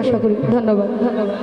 আশা করি। ধন্যবাদ ধন্যবাদ।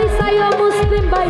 ভাই সাইও মুসলিম ভাই